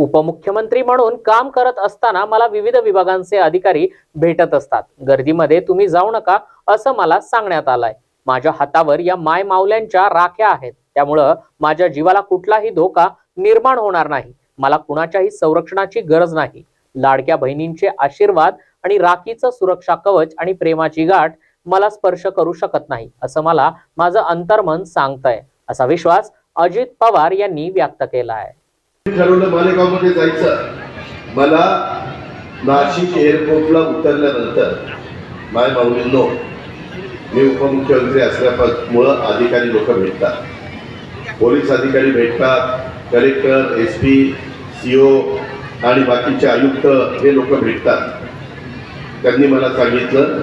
उपमुख्यमंत्री म्हणून काम करत असताना मला विविध विभागांचे अधिकारी भेटत असतात. गर्दीमध्ये तुम्ही जाऊ नका असं मला सांगण्यात आलंय. माझ्या हातावर या माय मावल्यांच्या राख्या आहेत. त्यामुळं माझ्या जीवाला कुठलाही धोका निर्माण होणार नाही. मला कुणाच्याही संरक्षणाची गरज नाही. लाडक्या बहिणींचे आशीर्वाद आणि राखीचं सुरक्षा कवच आणि प्रेमाची गाठ मला स्पर्श करू शकत नाही असं मला माझं अंतर्मन सांगतंय असा विश्वास अजित पवार यांनी व्यक्त केला आहे ठरवलं मालेगावमध्ये जायचं. मला नाशिक एअरपोर्टला उतरल्यानंतर माय माऊलींनो मी उपमुख्यमंत्री असल्यामुळं अधिकारी लोक भेटतात. पोलीस अधिकारी भेटतात collector S P C O आणि बाकीचे आयुक्त हे लोक भेटतात. त्यांनी मला सांगितलं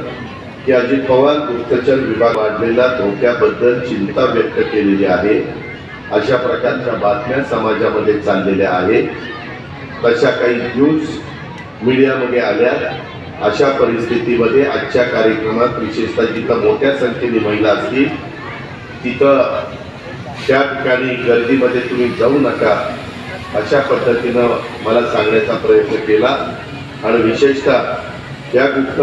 की अजित पवार गुप्तचर विभाग वाढलेल्या धोक्याबद्दल चिंता व्यक्त केलेली आहे. अशा प्रकारच्या बातम्या समाजामध्ये चाललेल्या आहेत. तशा काही न्यूज मीडियामध्ये आल्या. अशा परिस्थितीमध्ये आजच्या कार्यक्रमात विशेषतः जिथं मोठ्या संख्येने महिला असतील तिथं त्या ठिकाणी गर्दीमध्ये तुम्ही जाऊ नका. अशा पद्धतीनं मला सांगण्याचा प्रयत्न केला. आणि विशेषतः त्या गुप्त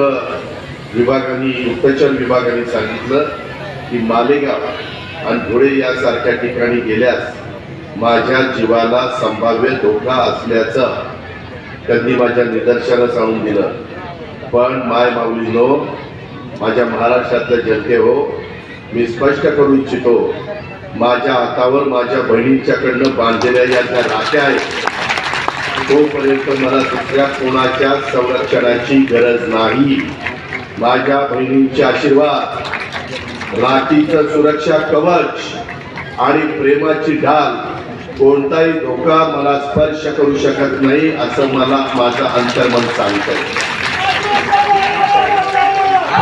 विभागाने गुप्तचर विभागाने सांगितलं की मालेगाव आणि धुळे यासारख्या ठिकाणी गेल्यास माझ्या जीवाला संभाव्य धोका असल्याचं त्यांनी माझ्या निदर्शनास आणून दिलं. पण माय माऊलीनो माझ्या महाराष्ट्रातल्या जनते हो मी स्पष्ट करू इच्छितो माझ्या हातावर माझ्या बहिणींच्याकडनं बांधलेल्या या ज्या राख्या आहेत तोपर्यंत मला दुसऱ्या कोणाच्या संरक्षणाची गरज नाही. माझ्या बहिणींचे आशीर्वाद. राखीचं सुरक्षा कवच आणि प्रेमाची ढाल कोणताही धोका मला स्पर्श करू शकत नाही असं मला माझं अंतर्मन सांगतं